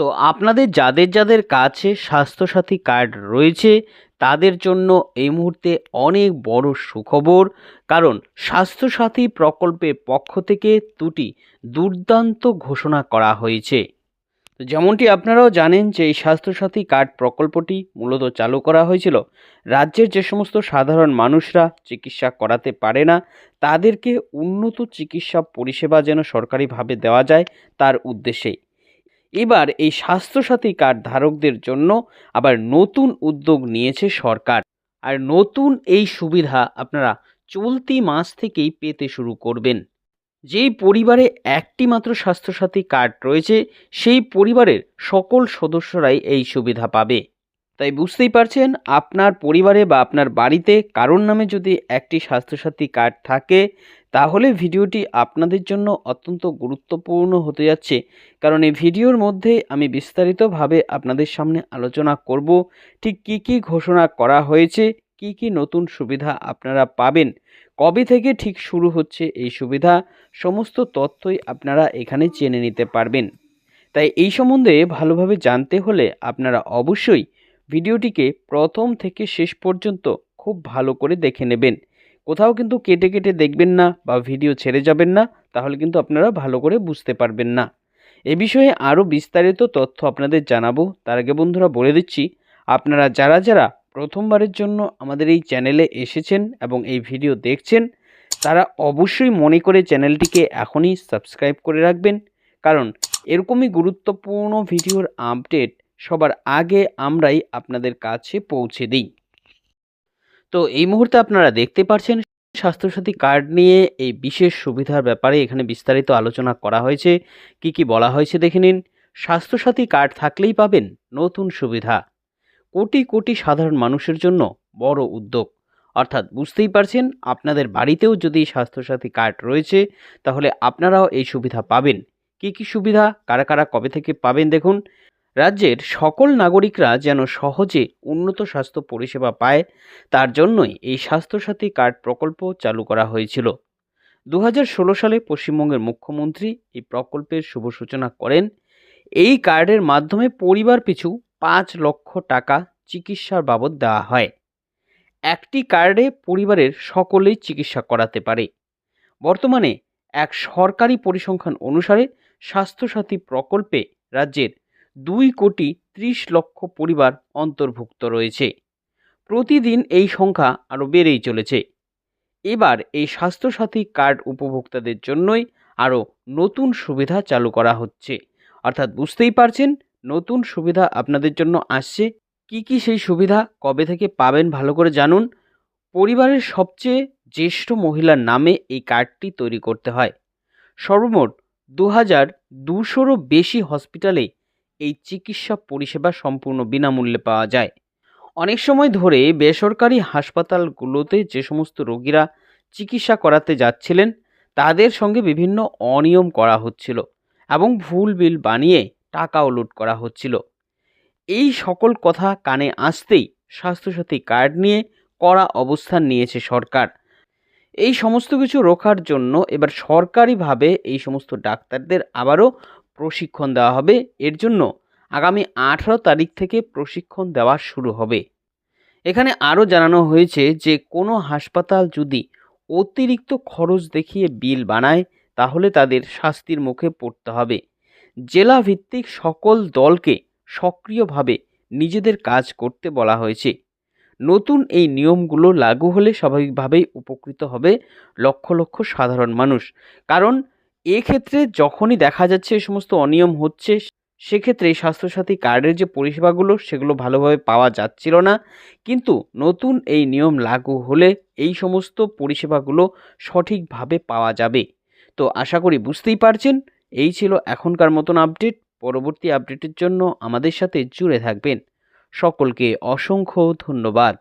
তো আপনাদের যাদের যাদের কাছে স্বাস্থ্যসাথী কার্ড রয়েছে, তাদের জন্য এই মুহূর্তে অনেক বড় সুখবর। কারণ স্বাস্থ্যসাথী প্রকল্পের পক্ষ থেকে দুটি দুর্দান্ত ঘোষণা করা হয়েছে। তো যেমনটি আপনারাও জানেন যে এই স্বাস্থ্যসাথী কার্ড প্রকল্পটি মূলত চালু করা হয়েছিল। রাজ্যের যে সমস্ত সাধারণ মানুষরা চিকিৎসা করাতে পারে না, তাদেরকে উন্নত চিকিৎসা পরিষেবা যেন সরকারিভাবে দেওয়া যায়, তার উদ্দেশ্যেই এবার এই স্বাস্থ্যসাথী কার্ড ধারকদের জন্য আবার নতুন উদ্যোগ নিয়েছে সরকার। আর নতুন এই সুবিধা আপনারা চলতি মাস থেকেই পেতে শুরু করবেন। যেই পরিবারে একটি মাত্র স্বাস্থ্যসাথী কার্ড রয়েছে, সেই পরিবারের সকল সদস্যরাই এই সুবিধা পাবে। তাই বুঝতেই পারছেন আপনার পরিবারে বা আপনার বাড়িতে কারোর নামে যদি একটি স্বাস্থ্যসাথী কার্ড থাকে, তাহলে ভিডিওটি আপনাদের জন্য অত্যন্ত গুরুত্বপূর্ণ হতে যাচ্ছে। কারণ এই ভিডিওর মধ্যে আমি বিস্তারিতভাবে আপনাদের সামনে আলোচনা করব, ঠিক কী কী ঘোষণা করা হয়েছে, কী কী নতুন সুবিধা আপনারা পাবেন, কবে থেকে ঠিক শুরু হচ্ছে এই সুবিধা, সমস্ত তথ্যই আপনারা এখানে জেনে নিতে পারবেন। তাই এই সম্বন্ধে ভালোভাবে জানতে হলে আপনারা অবশ্যই ভিডিওটিকে প্রথম থেকে শেষ পর্যন্ত খুব ভালো করে দেখে নেবেন। কোথাও কিন্তু কেটে কেটে দেখবেন না বা ভিডিও ছেড়ে যাবেন না, তাহলে কিন্তু আপনারা ভালো করে বুঝতে পারবেন না। এ বিষয়ে আরও বিস্তারিত তথ্য আপনাদের জানাব। তার আগে বন্ধুরা বলে দিচ্ছি, আপনারা যারা যারা প্রথমবারের জন্য আমাদের এই চ্যানেলে এসেছেন এবং এই ভিডিও দেখছেন, তারা অবশ্যই মনে করে চ্যানেলটিকে এখনই সাবস্ক্রাইব করে রাখবেন। কারণ এরকমই গুরুত্বপূর্ণ ভিডিওর আপডেট সবার আগে আমরাই আপনাদের কাছে পৌঁছে দিই। তো এই মুহূর্তে আপনারা দেখতে পাচ্ছেন স্বাস্থ্যসাথী কার্ড নিয়ে এই বিশেষ সুবিধার ব্যাপারে এখানে বিস্তারিত আলোচনা করা হয়েছে। কি কি বলা হয়েছে দেখে নিন। স্বাস্থ্যসাথী কার্ড থাকলেই পাবেন নতুন সুবিধা। কোটি কোটি সাধারণ মানুষের জন্য বড় উদ্যোগ। অর্থাৎ বুঝতেই পারছেন, আপনাদের বাড়িতেও যদি স্বাস্থ্যসাথী কার্ড রয়েছে, তাহলে আপনারাও এই সুবিধা পাবেন। কি কি সুবিধা, কারা কারা কবে থেকে পাবেন দেখুন। রাজ্যের সকল নাগরিকরা যেন সহজে উন্নত স্বাস্থ্য পরিষেবা পায়, তার জন্যই এই স্বাস্থ্যসাথী কার্ড প্রকল্প চালু করা হয়েছিল। দু হাজার ষোলো সালে পশ্চিমবঙ্গের মুখ্যমন্ত্রী এই প্রকল্পের শুভ সূচনা করেন। এই কার্ডের মাধ্যমে পরিবার পিছু পাঁচ লক্ষ টাকা চিকিৎসার বাবদ দেওয়া হয়। একটি কার্ডে পরিবারের সকলেই চিকিৎসা করাতে পারে। বর্তমানে এক সরকারি পরিসংখ্যান অনুসারে স্বাস্থ্যসাথী প্রকল্পে রাজ্যের দুই কোটি ত্রিশ লক্ষ পরিবার অন্তর্ভুক্ত রয়েছে। প্রতিদিন এই সংখ্যা আরও বেড়েই চলেছে। এবার এই স্বাস্থ্যসাথী কার্ড উপভোক্তাদের জন্যই আরও নতুন সুবিধা চালু করা হচ্ছে। অর্থাৎ বুঝতেই পারছেন, নতুন সুবিধা আপনাদের জন্য আসছে। কি কি সেই সুবিধা, কবে থেকে পাবেন ভালো করে জানুন। পরিবারের সবচেয়ে জ্যেষ্ঠ মহিলার নামে এই কার্ডটি তৈরি করতে হয়। সর্বমোট দু হাজার দুশোরও বেশি হসপিটালে এই চিকিৎসা পরিষেবা সম্পূর্ণ বিনামূল্যে পাওয়া যায়। অনেক সময় ধরে বেসরকারি হাসপাতালগুলোতে যে সমস্ত রোগীরা চিকিৎসা করাতে যাচ্ছিলেন, তাদের সঙ্গে বিভিন্ন অনিয়ম করা হচ্ছিল এবং ভুল বিল বানিয়ে টাকাও লুট করা হচ্ছিল। এই সকল কথা কানে আসতেই স্বাস্থ্যসাথী কার্ড নিয়ে কড়া অবস্থান নিয়েছে সরকার। এই সমস্ত কিছু রোখার জন্য এবার সরকারিভাবে এই সমস্ত ডাক্তারদের আবারও প্রশিক্ষণ দেওয়া হবে। এর জন্য আগামী আঠারো তারিখ থেকে প্রশিক্ষণ দেওয়া শুরু হবে। এখানে আরও জানানো হয়েছে যে, কোনো হাসপাতাল যদি অতিরিক্ত খরচ দেখিয়ে বিল বানায়, তাহলে তাদের শাস্তির মুখে পড়তে হবে। জেলা ভিত্তিক সকল দলকে সক্রিয়ভাবে নিজেদের কাজ করতে বলা হয়েছে। নতুন এই নিয়মগুলো লাগু হলে স্বাভাবিকভাবেই উপকৃত হবে লক্ষ লক্ষ সাধারণ মানুষ। কারণ এক্ষেত্রে যখনই দেখা যাচ্ছে এই সমস্ত অনিয়ম হচ্ছে, সেক্ষেত্রে স্বাস্থ্যসাথী কার্ডের যে পরিষেবাগুলো, সেগুলো ভালোভাবে পাওয়া যাচ্ছিল না। কিন্তু নতুন এই নিয়ম লাগু হলে এই সমস্ত পরিষেবাগুলো সঠিকভাবে পাওয়া যাবে। তো আশা করি বুঝতেই পারছেন, এই ছিল এখনকার মতন আপডেট। পরবর্তী আপডেটের জন্য আমাদের সাথে জুড়ে থাকবেন। সকলকে অসংখ্য ধন্যবাদ।